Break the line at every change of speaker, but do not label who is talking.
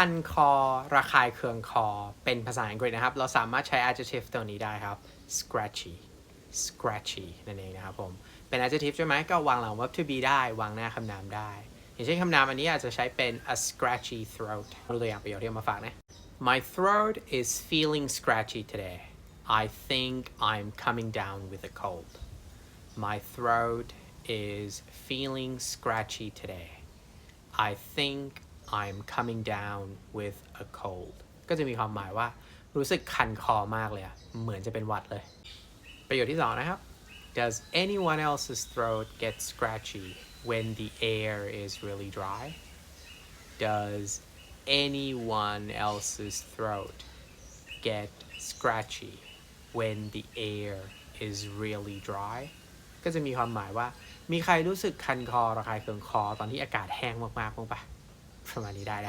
คันคอ ระคายเคืองคอ เป็นภาษาอังกฤษนะครับ เราสามารถใช้ adjective ตัวนี้ได้ครับ scratchy scratchy นั่นเองนะครับผม เป็น adjective ใช่ไหมก็วางหลัง verb to be ได้ วางหน้าคำนามได้ อย่างเช่นคำนามอันนี้อาจจะใช้เป็น a scratchy throat ดูตัวอย่างประโยคที่มาฝากนะ My throat is feeling scratchy today I think I'm coming down with a cold My throat is feeling scratchy today I think I'm coming down with a cold ก็จะมีความหมายว่า รู้สึกคันคอมากเลยอะเหมือนจะเป็นหวัดเลย ประโยคที่สองนะครับ Does anyone else's throat get scratchy when the air is really dry Does anyone else's throat get scratchy when the air is really dry ก็จะมีความหมายว่า มีใครรู้สึกคันคอระคายเคืองคอตอนที่อากาศแห้งมากๆบ้างปะ ประมาณนี้ได้นะ